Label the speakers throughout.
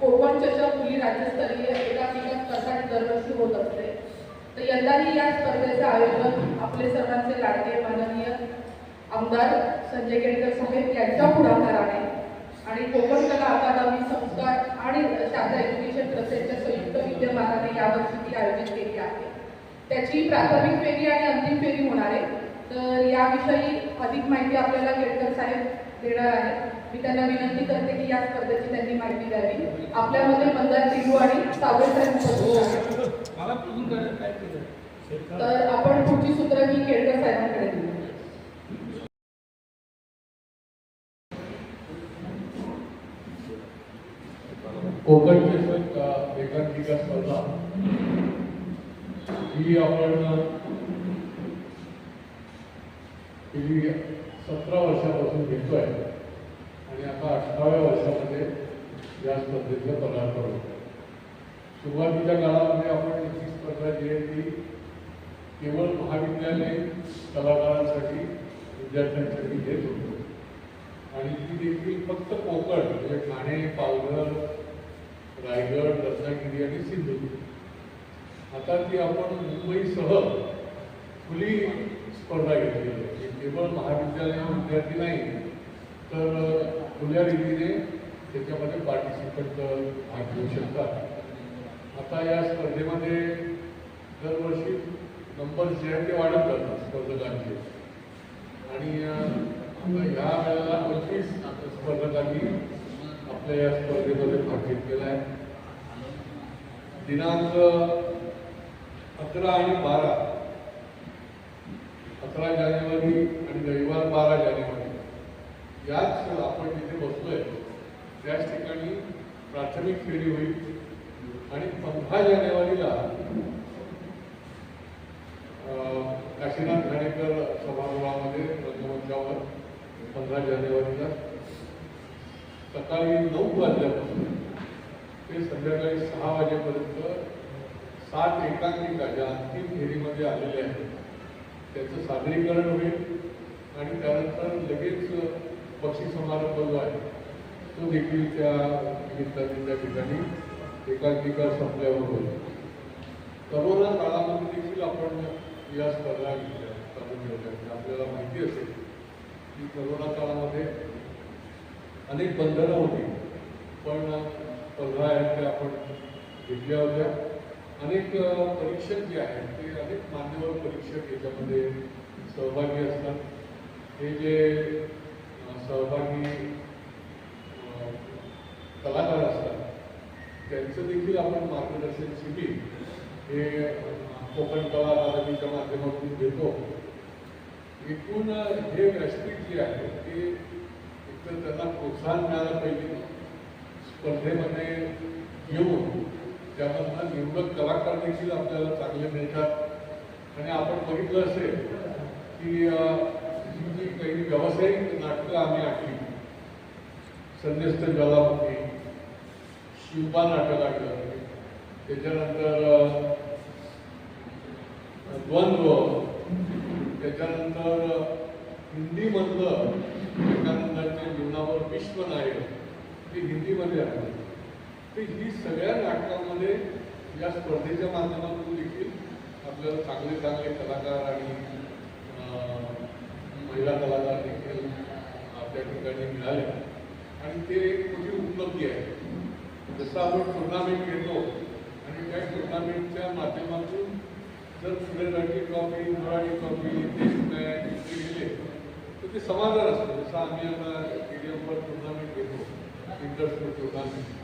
Speaker 1: कोकण चषक मुली राज्यस्तरीय एकात्मिका स्पर्धा दरवर्षी होत असते तर यंदाही या स्पर्धेचं आयोजन आपले सर्वांचे लाडके माननीय आमदार संजय केळकर साहेब यांच्या पुढाकाराने आणि कोकण कला अकादमी संस्कार आणि शारदा एज्युकेशन ट्रस्टच्या संयुक्त विद्यमानाने यावर्षी ती आयोजित केली आहे. त्याची प्राथमिक फेरी आणि अंतिम फेरी होणार आहे. तर याविषयी अधिक माहिती आपल्याला केळकर साहेब देणार आहेत मी त्यांना विनंती करते की या स्पर्धेची त्यांनी माहिती द्यावी. आपल्यामध्ये मंदार टिलू आणि तर आपण पुढची सूत्र ही केळकर साहेबांकडे देऊ.
Speaker 2: कोकण चषक अ, एकांकिका स्पर्धा. ही आपण सतरा वर्षापासून घेतो आहे आणि आता अठराव्या वर्षामध्ये या स्पर्धेचं पदार्पण होतं. सुरुवातीच्या काळामध्ये आपण ही स्पर्धा जी आहे ती केवळ महाविद्यालयीन कलाकारांसाठी विद्यार्थ्यांसाठी घेत होतो. आणि ती देखील फक्त कोकण म्हणजे ठाणे पालघर रायगड रत्नागिरी आणि सिंधुदुर्ग. आता ती आपण मुंबईसह खुली स्पर्धा घेतली आहे. केवळ महाविद्यालय विद्यार्थी नाही तर खुल्या रीतीने त्याच्यामध्ये पार्टिसिपंट भाग घेऊ शकतात. आता या स्पर्धेमध्ये दरवर्षी नंबर जे आहे ते वाढत जातात स्पर्धकांचे. आणि आता ह्या वेळेला पंचवीस स्पर्धकांनी आपल्या या स्पर्धेमध्ये भाग घेतलेला आहे. दिनांक अकरा आणि बारा अठरा जानेवारी आणि रविवार बारा जानेवारी. याच आपण जिथे बसलोय त्याच ठिकाणी प्राथमिक फेरी होईल. आणि पंधरा जानेवारीला अं, काशीनाथ घाणेकर सभागृहामध्ये रंगमंचावर पंधरा जानेवारीला. सकाळी नऊ वाजल्यापासून ते संध्याकाळी सहा वाजेपर्यंत सात एकांकिका ज्या अंतिम फेरीमध्ये आलेल्या आहेत त्याचं सादरीकरण होईल आणि त्यानंतर लगेच पक्षी समारंभ जो आहे. तो देखील त्या निमित्ताने त्या ठिकाणी एकांकिका संपल्यावर होईल. करोना काळामध्ये देखील आपण या स्पर्धा घेतल्या चालू ठेवल्या म्हणजे आपल्याला माहिती असेल की करोना काळामध्ये अनेक बंधनं होती. पण स्पर्धा आहेत त्या आपण घेतल्या होत्या. अनेक परीक्षक जे आहेत ते अनेक मान्यवर परीक्षक याच्यामध्ये सहभागी असतात. हे जे सहभागी कलाकार असतात त्यांचं देखील आपण मार्गदर्शन शिबिर हे कोकण कला अकादमीच्या माध्यमातून घेतो. एकूण हे व्यासपीठ जे आहे ते एकतर त्यांना प्रोत्साहन मिळालं पाहिजे स्पर्धेमध्ये येऊन त्यामधनं निवडक कलाकार देखील आपल्याला चांगले मिळतात. आणि आपण बघितलं असेल की जी काही व्यावसायिक नाटकं आम्ही आखली संध्यस्त ज्वालामुखी शिल्पा नाटक आलं. त्याच्यानंतर द्वंद्व त्याच्यानंतर हिंदीमधलं विवेकानंदांच्या जीवनावर विश्वनायक ते हिंदीमध्ये आहे तर ही सगळ्या नाटकांमध्ये या स्पर्धेच्या माध्यमातून देखील आपल्याला चांगले चांगले कलाकार आणि महिला कलाकार देखील आपल्या ठिकाणी मिळाले. आणि ते एक मोठी उपलब्धी आहे. जसं आपण टुर्नामेंट घेतो आणि त्या टुर्नामेंटच्या माध्यमातून जर पुढे Ranji trophy Marathi trophy test match इथे गेले तर ते समाधान असतं. जसं आम्ही आता स्टेडियमवर टुर्नामेंट घेतो इंटरस्कूल टुर्नामेंट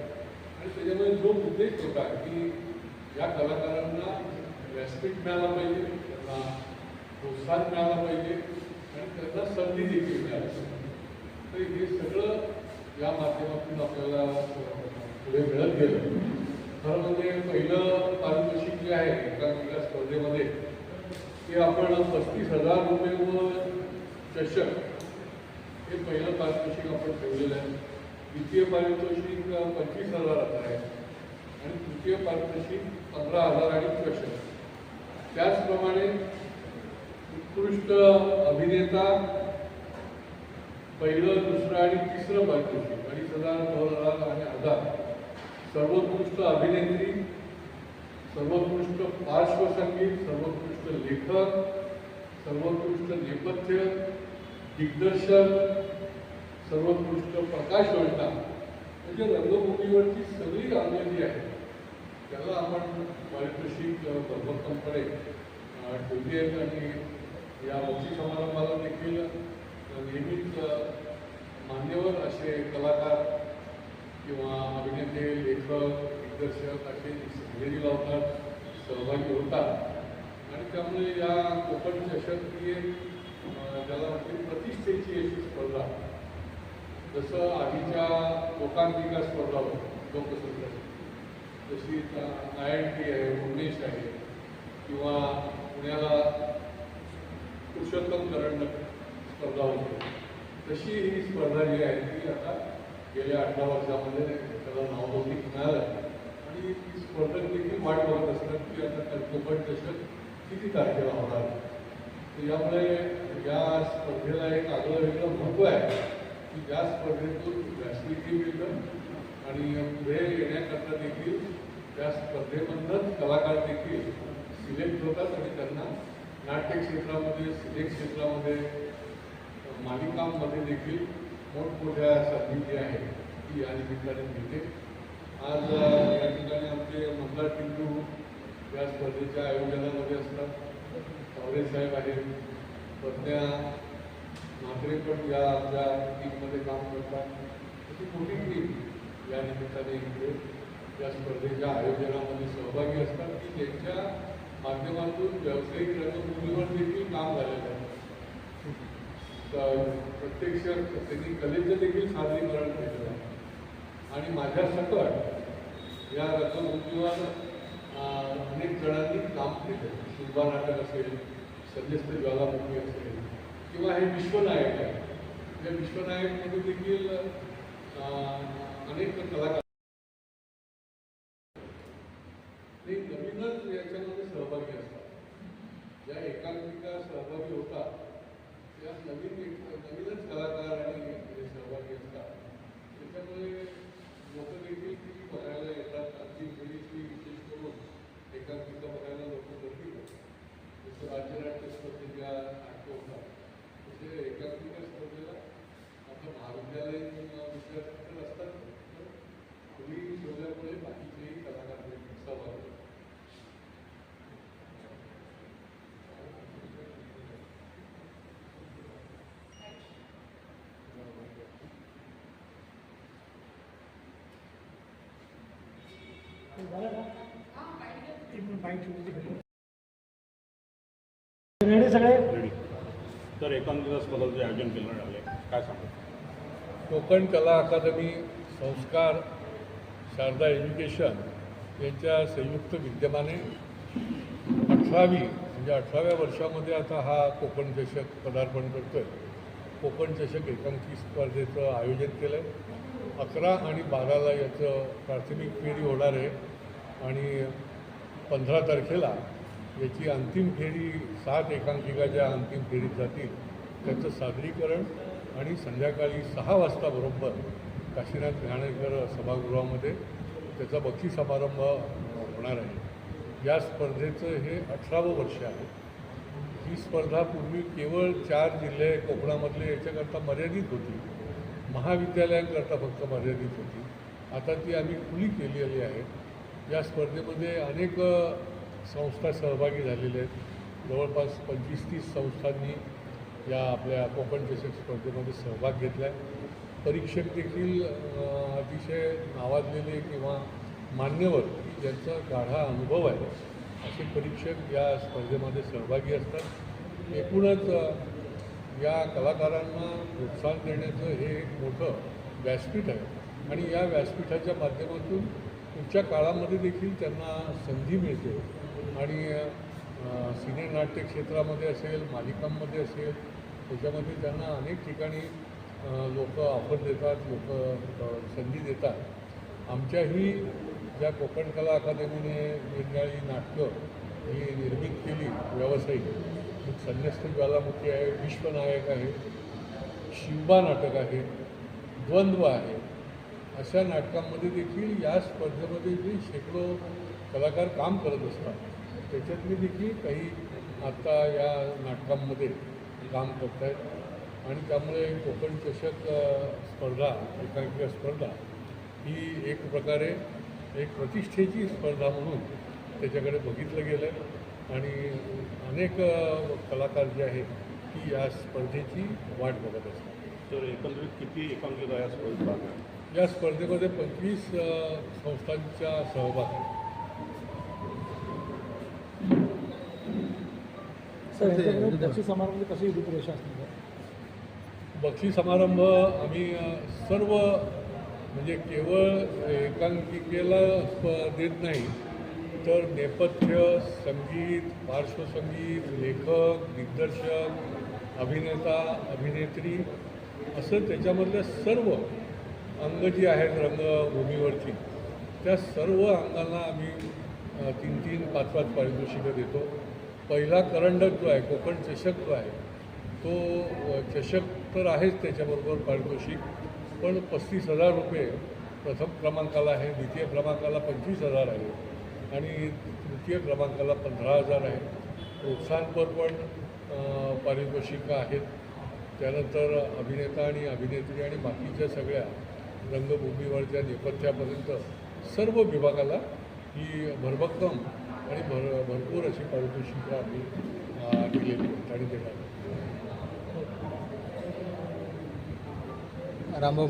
Speaker 2: आणि त्याच्यामुळे जो उद्देश होता की या कलाकारांना व्यासपीठ मिळाला पाहिजे त्यांना प्रोत्साहन मिळाला पाहिजे आणि त्यांना संधी देखील मिळाली पाहिजे. तर हे सगळं या माध्यमातून आपल्याला पुढे मिळत गेलं. खरं म्हणजे पहिलं पारितोषिक जे आहे एकांकिका स्पर्धेमध्ये ते आपण पस्तीस हजार रुपये व चषक हे पहिलं पारितोषिक आपण ठेवलेलं आहे. द्वितीय पारितोषिक पंचवीस हजाराचं आहे. आणि तृतीय पारितोषिक पंधरा हजार आणि प्रश त्याचप्रमाणे उत्कृष्ट अभिनेता पहिलं दुसरं आणि तिसरं पारितोषिक अडीच हजार दोन हजार आणि हजार. सर्वोत्कृष्ट अभिनेत्री सर्वोत्कृष्ट पार्श्वसंगीत सर्वोत्कृष्ट लेखक सर्वोत्कृष्ट नेपथ्य दिग्दर्शन सर्वोत्कृष्ट प्रकाश योजना म्हणजे रंगभूमीवरची सगळी कामे जी आहे. त्याला आपण पारितोषिक अ, ठेवली आहेत आणि या वंशी समारंभाला देखील नेहमीच मान्यवर असे कलाकार किंवा अभिनेते लेखक दिग्दर्शक असे हजेरी लावतात सहभागी होतात. आणि त्यामुळे या कोकण चषक ही एक ज्याला प्रतिष्ठेची अशी स्पर्धा जसं आधीच्या लोकांकिका स्पर्धा होत्या लोकसंग्रह जशी आय एन टी आहे उमेश आहे किंवा पुण्याला पुरुषोत्तम करंडक स्पर्धा होती. तशी ही स्पर्धा जी आहे ती आता गेल्या अठरा वर्षामध्ये त्याला नावबंदी मिळालं. आणि ती स्पर्धक देखील वाट बघत असतात की आता कोकण दशक किती तारखेला होणार? तर यामुळे या स्पर्धेला एक आगळं वेगळं महत्त्व आहे. की या स्पर्धेतून व्यासपीठही मिळतं आणि पुढे येण्याकरता देखील त्या स्पर्धेमधनंच कलाकार देखील सिलेक्ट होतात आणि त्यांना नाट्य क्षेत्रामध्ये सिलेक्ट क्षेत्रामध्ये मालिकांमध्ये देखील मोठमोठ्या संधी जी आहे ती या निमित्ताने मिळते. आज या ठिकाणी आमचे मंदार टिंटू या स्पर्धेच्या आयोजनामध्ये असतात. चौरे साहेब आहेत प्रज्ञा म्हात्रे पण या आमच्या टीममध्ये काम करतात. अशी मोठी टीम या निमित्ताने इकडे या स्पर्धेच्या आयोजनामध्ये सहभागी असतात. की त्यांच्या माध्यमातून व्यावसायिक रंगभूमीवर देखील काम झालेलं आहे. प्रत्यक्ष त्यांनी कलेचं देखील सादरीकरण केलेलं आहे. आणि माझ्या सकट या रंगभूमीवर अनेक जणांनी काम केलं शिल्पा नाटक असेल सद्यस्थ ज्वालामुखी असेल किंवा हे विश्वनायक आहे. या विश्वनायकमध्ये देखील अनेक कलाकार ते नवीनच याच्यामध्ये सहभागी असतात ज्या एकांकिका सहभागी होतात त्या नवीन एक नवीनच कलाकार आणि हे सहभागी असतात त्याच्यामुळे लोक देखील ती बघायला येतात अगदी पिढीची विशेष करून एकांकिका बघायला लोक गर्दी करतात जसं राज्यनाट्य स्पर्धेच्या नाटकं होतात तसे एकांकिका स्पर्धेला आपलं महाविद्यालयीन विद्यार्थी तर असतात पण खुली ठेवल्यामुळे बाकीचेही कलाकार देखील सहभागी होतात.
Speaker 3: रेडी सगळे?
Speaker 4: तर एकांकिका स्पर्धाचे आयोजन केलं आले काय सांगू?
Speaker 2: कोकण कला अकादमी संस्कार शारदा एज्युकेशन यांच्या संयुक्त विद्यमाने अठरावी म्हणजे अठराव्या वर्षामध्ये आता हा कोकण चषक पदार्पण करतोय. कोकण चषक एकांकी स्पर्धेचं आयोजन केलं आहे अकरा आणि बाराला याचं प्राथमिक फेरी होणार आहे आणि पंधरा तारखेला याची अंतिम फेरी सात एकांकिका ज्या अंतिम फेरीत जातील. त्याचं सादरीकरण आणि संध्याकाळी सहा वाजता बरोबर काशीनाथ घाणेकर सभागृहामध्ये त्याचा बक्षी समारंभ होणार आहे. या स्पर्धेचं हे अठरावं वर्ष आहे. ही स्पर्धा पूर्वी केवळ चार जिल्हे कोकणामधले याच्याकरता मर्यादित होती. महाविद्यालयांकरता फक्त मर्यादित होती. आता ती आम्ही खुली केलेली आहे. या स्पर्धेमध्ये अनेक संस्था सहभागी झालेल्या आहेत. जवळपास पंचवीस तीस संस्थांनी या आपल्या कोकण चषक स्पर्धेमध्ये सहभाग घेतला आहे. परीक्षक देखील अतिशय नावाजलेले किंवा मान्यवर ज्यांचा गाढा अनुभव आहे असे परीक्षक या स्पर्धेमध्ये सहभागी असतात. एकूणच या कलाकारांना प्रोत्साहन देण्याचं हे एक मोठं व्यासपीठ आहे. आणि या व्यासपीठाच्या माध्यमातून पुढच्या काळामध्ये देखील त्यांना संधी मिळते. आणि सिने नाट्य क्षेत्रामध्ये असेल मालिकांमध्ये असेल त्याच्यामध्ये त्यांना अनेक ठिकाणी लोक ऑफर देतात लोक संधी देतात. आमच्याही ज्या कोकण कला अकादमीने निरनिराळी नाटकं ही निर्मित केली व्यावसायिक एक संन्यस्त ज्वालामुखी आहे विश्वनायक आहे शिंबा नाटक आहे द्वंद्व आहे अशा नाटकांमध्ये देखील या स्पर्धेमध्ये जे शेकडो कलाकार काम करत असतात त्याच्यातले देखील काही आत्ता या नाटकांमध्ये काम करत आहेत आणि त्यामुळे कोकण चषक स्पर्धा एकांकिका स्पर्धा ही एक प्रकारे एक प्रतिष्ठेची स्पर्धा म्हणून त्याच्याकडे बघितलं गेलं आहे आणि अनेक कलाकार जे आहेत ती या स्पर्धेची वाट बघत असतात.
Speaker 4: तर एकंदरीत किती एकांकिका या स्पर्धेत भाग आहे
Speaker 2: या स्पर्धेमध्ये पंचवीस संस्थांचा सहभाग. आहे
Speaker 3: बक्षीस समारंभ कशी रूपरेषा असणार
Speaker 2: बक्षीस समारंभ आम्ही सर्व म्हणजे केवळ एकांकिकेला देत नाही तर नेपथ्य संगीत पार्श्वसंगीत लेखक दिग्दर्शक अभिनेता अभिनेत्री असं त्याच्यामधल्या सर्व अंग जी आहेत रंगभूमीवरची त्या सर्व अंगांना आम्ही तीन तीन पाच पाच पारितोषिकं देतो. पहिला करंडक जो आहे कोकण चषक जो आहे तो चषक तर आहेच त्याच्याबरोबर पारितोषिक पण पस्तीस हजार रुपये प्रथम क्रमांकाला आहे द्वितीय क्रमांकाला पंचवीस हजार आहे आणि तृतीय क्रमांकाला पंधरा हजार आहे. प्रोत्साहनपर पण पारितोषिकं आहेत. त्यानंतर अभिनेता आणि अभिनेत्री आणि बाकीच्या सगळ्या रंगभूमीवरच्या नेपथ्यापर्यंत सर्व विभागाला ही भरभक्कम आणि भर भरपूर अशी पारितोषिकं आम्ही दिलेली आहेत आणि देणार
Speaker 3: रामभाऊ